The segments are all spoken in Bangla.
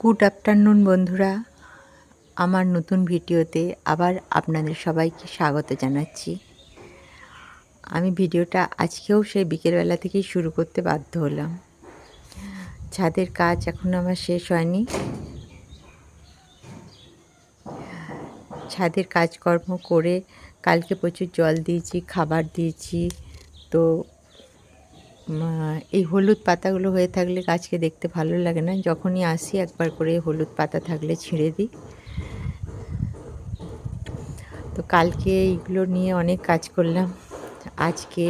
গুড আফটারনুন বন্ধুরা। আমার নতুন ভিডিওতে আবার আপনাদের সবাইকে স্বাগত জানাচ্ছি। আমি ভিডিওটা আজকেও সেই বিকেলবেলা থেকেই শুরু করতে বাধ্য হলাম। ছাদের কাজ এখন আমার শেষ হয়নি। ছাদের কাজকর্ম করে কালকে প্রচুর জল দিয়েছি, খাবার দিয়েছি। তো এই হলুদ পাতাগুলো হয়ে থাকলে গাছকে দেখতে ভালো লাগে না। যখনই আসি একবার করে হলুদ পাতা থাকলে ছিঁড়ে দিই। তো কালকে এইগুলো নিয়ে অনেক কাজ করলাম। আজকে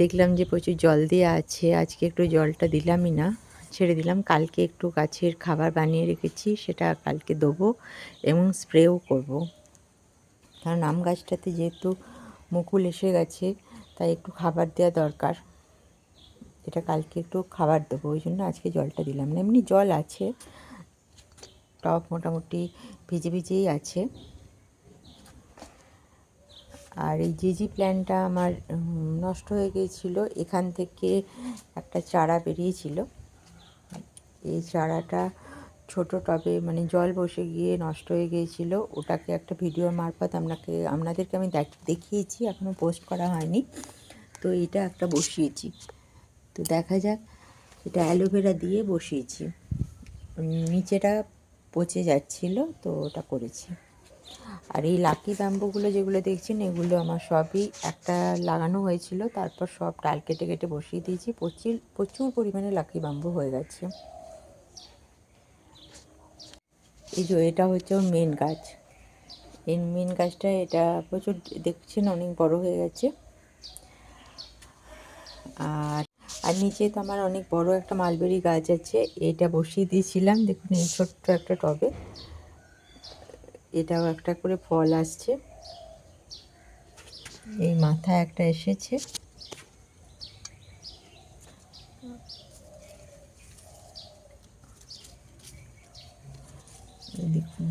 দেখলাম যে প্রচুর জল দেওয়া আছে। আজকে একটু জলটা দিলামই না, ছেড়ে দিলাম। কালকে একটু গাছের খাবার বানিয়ে রেখেছি, সেটা কালকে দেবো এবং স্প্রেও করব। কারণ আম গাছটাতে যেহেতু মুকুল এসে গেছে, তাই একটু খাবার দেওয়া দরকার। এটা কালকে একটু খাবার দেবো, ওই জন্য আজকে জলটা দিলাম না। এমনি জল আছে, টপ মোটামুটি ভিজে ভিজেই আছে। আর এই জিজি প্ল্যানটা আমার নষ্ট হয়ে গিয়েছিল, এখান থেকে একটা চারা বেরিয়েছিল। এই চারাটা ছোট টবে মানে জল বসে গিয়ে নষ্ট হয়ে গিয়েছিল, ওটাকে একটা ভিডিওর মারফত আপনাকে, আপনাদেরকে আমি দেখিয়েছি এখনও পোস্ট করা হয়নি। তো এটা একটা বসিয়েছি। তো দেখা যাক, এটা অ্যালোভেরা দিয়ে বসিয়েছি। নিচেটা পচে যাচ্ছিল, তো ওটা করেছি। আর এই লাকি ব্যাম্বুগুলো যেগুলো দেখছেন, এগুলো আমার সবই একটা লাগানো হয়েছিল, তারপর সব ডাল কেটে কেটে বসিয়ে দিয়েছি। প্রচুর প্রচুর পরিমাণে লাকি ব্যাম্বু হয়ে গেছে। এই যে, এটা হচ্ছে ওর মেন গাছ। এই মেন গাছটা, এটা প্রচুর, দেখছেন অনেক বড় হয়ে গেছে। আর আর নিচে তো আমার অনেক বড় একটা মালবেরি গাছ আছে, এটা বসিয়ে দিয়েছিলাম। দেখুন, এই ছোট্ট একটা টবে। এটাও একটা করে ফল আসছে। এই মাথায় একটা এসেছে। দেখুন।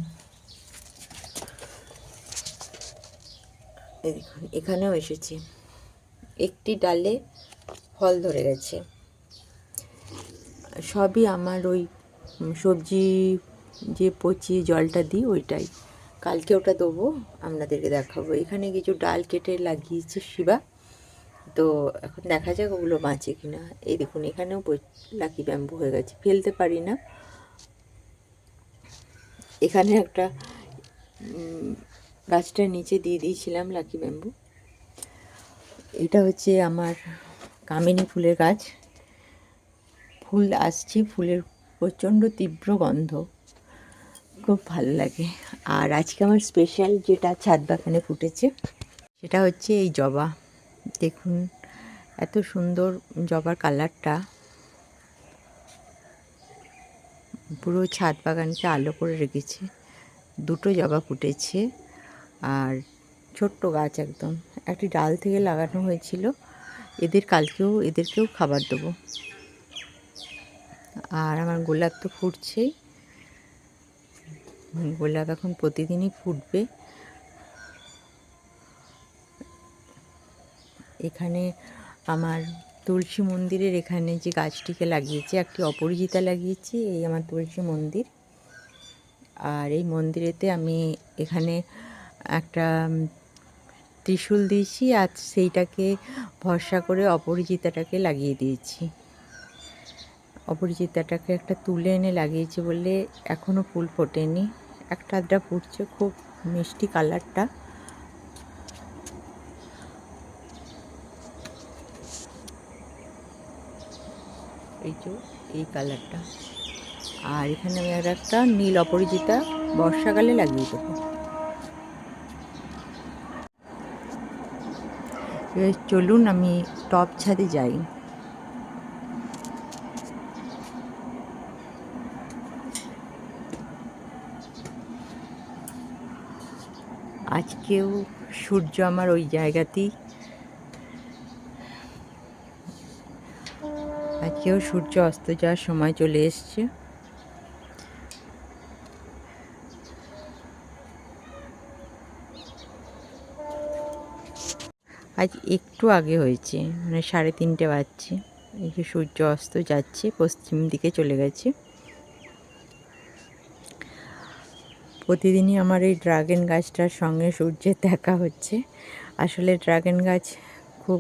দেখুন, এখানেও এসেছে। একটি ডালে ফল ধরে গেছে। সবই আমার ওই সবজি যে পচিয়ে জলটা দিই ওইটাই। কালকে ওটা দেবো, আপনাদেরকে দেখাবো। এখানে কিছু ডাল কেটে লাগিয়েছে শিবা। তো এখন দেখা যাক ওগুলো বাঁচে কি না এই দেখুন, এখানেও লাকি ব্যাম্বু হয়ে গেছে। ফেলতে পারি না। এখানে একটা গাছটার নিচে দিয়ে দিয়েছিলাম লাকি ব্যাম্বু। এটা হচ্ছে আমার কামিনী ফুলের গাছ। ফুল আসছে, ফুলের প্রচণ্ড তীব্র গন্ধ। খুব ভালো লাগে। আর আজকে আমার স্পেশাল যেটা ছাদ বাগানে ফুটেছে, সেটা হচ্ছে এই জবা। দেখুন, এত সুন্দর জবার কালারটা। পুরো ছাদ বাগানকে আলো করে রেখেছে। দুটো জবা ফুটেছে। আর ছোট্ট গাছ একদম। একটি ডাল থেকে লাগানো হয়েছিল। এদের কালকেও, এদেরকেও খাবার দেবো। আর আমার গোলাপ তো ফুটছেই। গোলাপ এখন প্রতিদিনই ফুটবে। এখানে আমার তুলসী মন্দিরের এখানে যে গাছটিকে লাগিয়েছি, একটি অপরিচিতা লাগিয়েছি, এই আমার তুলসী মন্দির। আর এই মন্দিরেতে আমি এখানে একটা ত্রিশূল দিয়েছি আর সেইটাকে ভরসা করে অপরিচিতাটাকে লাগিয়ে দিয়েছি। অপরিচিতাটাকে একটা তুলে এনে লাগিয়েছি বলে এখনও ফুল ফোটেনি। একটা আধটা ফুটছে খুব মিষ্টি কালারটা। এই যে, এই কালারটা। আর এখানে আমি আর একটা নীল অপরিচিতা বর্ষাকালে লাগিয়ে দেবো। চলুন আমি টপ ছাদে যাই। আজকেও সূর্য আমার ওই জায়গাতেই। আজকেও সূর্য অস্ত যাওয়ার সময় চলে এসছে। আজ একটু আগে হয়েছে মানে সাড়ে তিনটে বাজছে। এই যে সূর্য অস্ত যাচ্ছে, পশ্চিম দিকে চলে গেছে। প্রতিদিনই আমার এই ড্রাগন গাছটার সঙ্গে সূর্যের দেখা হচ্ছে। আসলে ড্রাগন গাছ খুব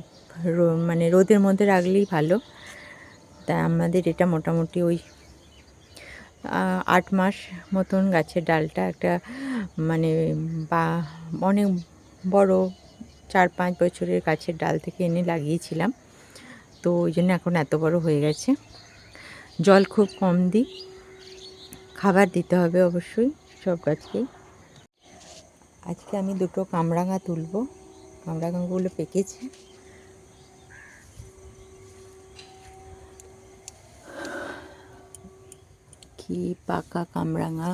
মানে রোদের মধ্যে রাখলেই ভালো। তা আমাদের এটা মোটামুটি ওই আট মাস মতন গাছের ডালটা একটা মানে বা, অনেক বড় চার পাঁচ বছরের গাছের ডাল থেকে এনে লাগিয়েছিলাম। তো ওই জন্য এখন এত বড় হয়ে গেছে। জল খুব কম দিই। খাবার দিতে হবে অবশ্যই সব গাছকেই। আজকে আমি দুটো কামরাঙা তুলবো। কামরাঙাগুলো পেকেছে। কি পাকা কামরাঙা।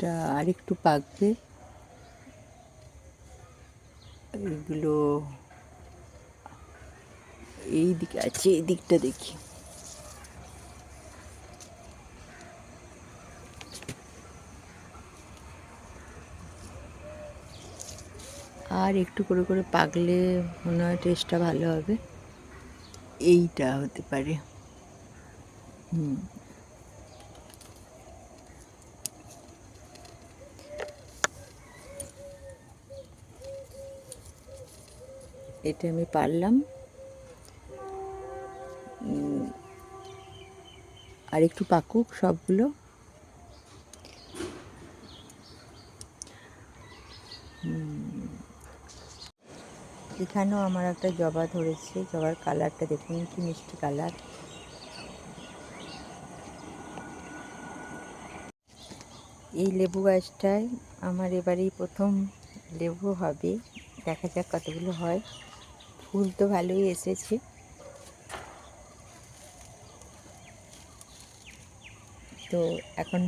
এটা আরেকটু পাকবে। এগুলো এই দিকে আছে, এই দিকটা দেখি। আর একটু করে করে পাকলে মনে হয় টেস্টটা ভালো হবে। এইটা হতে পারে। হুম। এটা আমি পারলাম। আর একটু পাকুক সবগুলো। এখানেও আমার একটা জবা ধরেছে, জবার কালারটা দেখুন কি মিষ্টি কালার। এই লেবু গাছটায় আমার এবারেই প্রথম লেবু হবে। দেখা যাক কতগুলো হয়। ফুল তো ভালোই এসেছে। তো এখন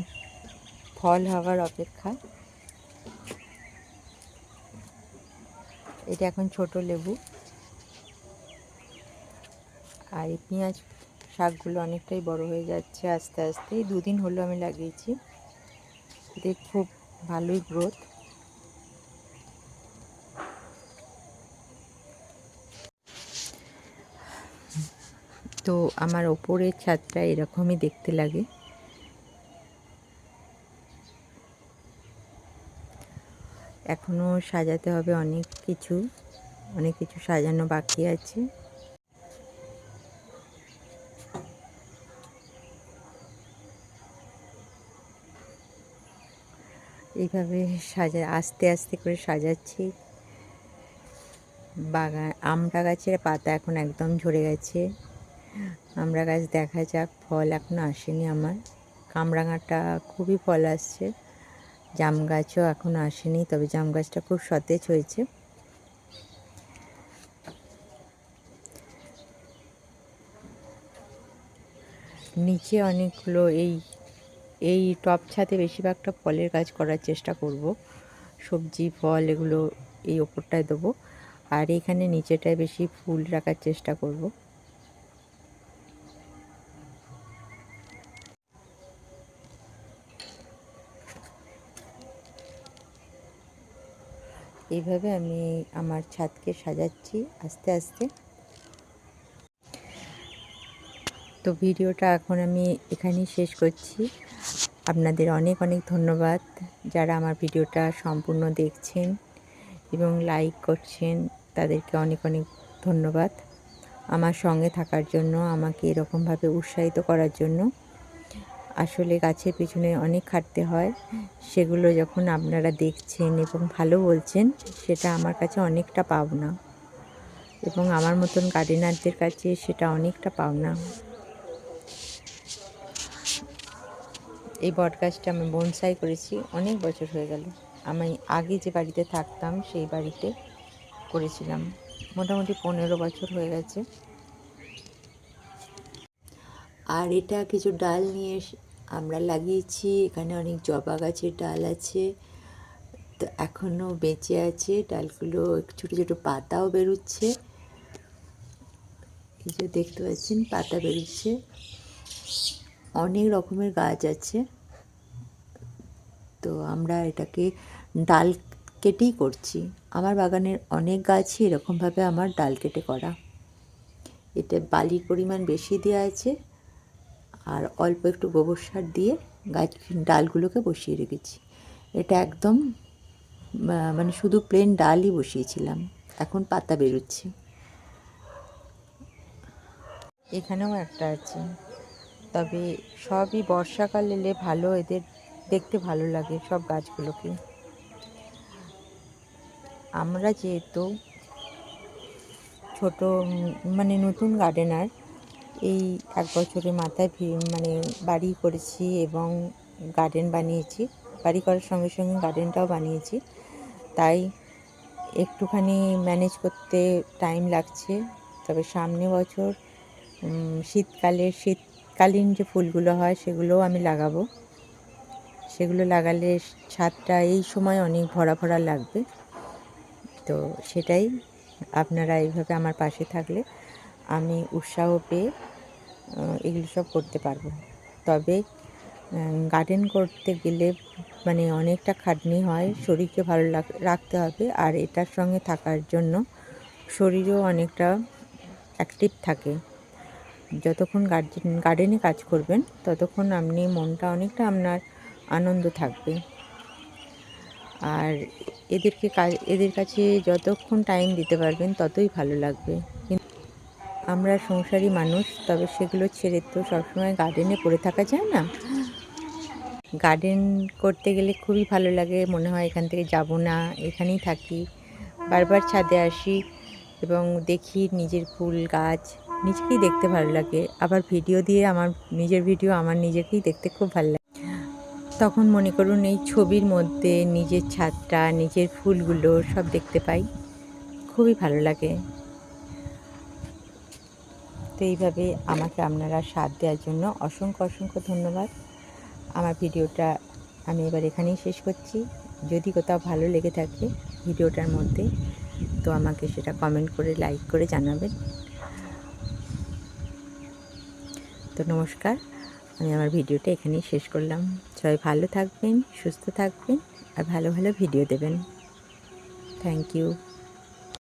ফল হওয়ার অপেক্ষা। এটা এখন ছোট লেবু। আর এই পেঁয়াজ শাকগুলো অনেকটাই বড় হয়ে যাচ্ছে আস্তে আস্তে। এই দুদিন হলো আমি লাগিয়েছি। এতে খুব ভালোই গ্রোথ তো আমার ওপরের ছাদটা এরকমই দেখতে লাগে। এখনও সাজাতে হবে অনেক কিছু অনেক কিছু সাজানো বাকি আছে। এইভাবে সাজা, আস্তে আস্তে করে সাজাচ্ছি। বাগান আমটা গাছের পাতা এখন একদম ঝরে গেছে। আমড়া গাছ দেখা যাক, ফল এখনও আসেনি আমার। কামরাঙাটা খুবই ফল আসছে। জাম গাছও এখনও আসেনি, তবে জাম গাছটা খুব সতেজ হয়েছে। নিচে অনেকগুলো এই এই টপ ছাদে বেশিরভাগটা ফলের গাছ করার চেষ্টা করব। সবজি, ফল এগুলো এই ওপরটায় দেবো। আর এখানে নিচেটায় বেশি ফুল রাখার চেষ্টা করব। এইভাবে আমি আমার ছাদকে সাজাচ্ছি আস্তে আস্তে। তো ভিডিওটা এখন আমি এখানেই শেষ করছি। আপনাদের অনেক অনেক ধন্যবাদ যারা আমার ভিডিওটা সম্পূর্ণ দেখছেন এবং লাইক করছেন, তাদেরকে অনেক অনেক ধন্যবাদ। আমার সঙ্গে থাকার জন্য, আমাকে এরকমভাবে উৎসাহিত করার জন্য। আসলে গাছের পিছনে অনেক খাটতে হয়। সেগুলো যখন আপনারা দেখছেন এবং ভালো বলছেন, সেটা আমার কাছে অনেকটা পাওনা। এবং আমার মতন গার্ডেনারদের কাছে সেটা অনেকটা পাওনা। এই বট গাছটা আমি বনসাই করেছি, অনেক বছর হয়ে গেল। আমি আগে যে বাড়িতে থাকতাম, সেই বাড়িতে করেছিলাম। মোটামুটি পনেরো বছর হয়ে গেছে। আর এটা কিছু ডাল নিয়ে আমরা লাগিয়েছি, এখানে অনেক জবা গাছের ডাল আছে। তো এখনও বেঁচে আছে, ডালগুলো ছোটো ছোটো পাতাও বেরোচ্ছে। এই যে দেখতে পাচ্ছেন, পাতা বেরোচ্ছে। অনেক রকমের গাছ আছে। তো আমরা এটাকে ডাল কেটেই করছি। আমার বাগানের অনেক গাছই এরকমভাবে আমার ডাল কেটে করা। এতে বালির পরিমাণ বেশি দেওয়া আছে। আর অল্প একটু গোবর সার দিয়ে গাছ ডালগুলোকে বসিয়ে রেখেছি। এটা একদম মানে শুধু প্লেন ডালই বসিয়েছিলাম। এখন পাতা বেরোচ্ছে। এখানেও একটা আছে। তবে সবই বর্ষাকাল এলে ভালো, এদের দেখতে ভালো লাগে সব গাছগুলোকে। আমরা যেহেতু ছোট মানে নতুন গার্ডেনার এই এক বছরের মাথায় মানে বাড়ি করেছি এবং গার্ডেন বানিয়েছি। বাড়ি করার সঙ্গে সঙ্গে গার্ডেনটাও বানিয়েছি। তাই একটুখানি ম্যানেজ করতে টাইম লাগছে। তবে সামনে বছর শীতকালে, শীতকালীন যে ফুলগুলো হয় সেগুলোও আমি লাগাবো। সেগুলো লাগালে ছাদটা এই সময় অনেক ভরা ভরা লাগবে। তো সেটাই আপনারা এইভাবে আমার পাশে থাকলে আমি উৎসাহ পেয়ে এগুলো সব করতে পারব। তবে গার্ডেন করতে গেলে মানে অনেকটা খাটনি হয়, শরীরকে ভালো রাখতে হবে। আর এটার সঙ্গে থাকার জন্য শরীরও অনেকটা অ্যাক্টিভ থাকে। যতক্ষণ গার্ডেন গার্ডেনে কাজ করবেন, ততক্ষণ আপনি মনটা অনেকটা আপনার আনন্দ থাকবে। আর এদেরকে কাজ এদের কাছে যতক্ষণ টাইম দিতে পারবেন, ততই ভালো লাগবে। আমরা সংসারী মানুষ, তবে সেগুলো ছেড়ে তো সবসময় গার্ডেনে পড়ে থাকা যায় না? গার্ডেন করতে গেলে খুবই ভালো লাগে, মনে হয় এখান থেকে যাব না, এখানেই থাকি। বারবার ছাদে আসি এবং দেখি নিজের ফুল গাছ, নিজেকেই দেখতে ভালো লাগে। আবার ভিডিও দিয়ে আমার নিজের ভিডিও আমার নিজেকেই দেখতে খুব ভালো লাগে। তখন মনে করুন এই ছবির মধ্যে নিজের ছাদটা, নিজের ফুলগুলো সব দেখতে পাই। খুবই ভালো লাগে। তো এইভাবে আমাকে আপনারা সাথ দেওয়ার জন্য অসংখ্য অসংখ্য ধন্যবাদ। আমার ভিডিওটা আমি এবার এখানেই শেষ করছি। যদি কোথাও ভালো লেগে থাকে ভিডিওটার মধ্যে, তো আমাকে সেটা কমেন্ট করে লাইক করে জানাবেন। তো নমস্কার, আমি আমার ভিডিওটা এখানেই শেষ করলাম। সবাই ভালো থাকবেন, সুস্থ থাকবেন আর ভালো ভালো ভিডিও দেবেন। Thank you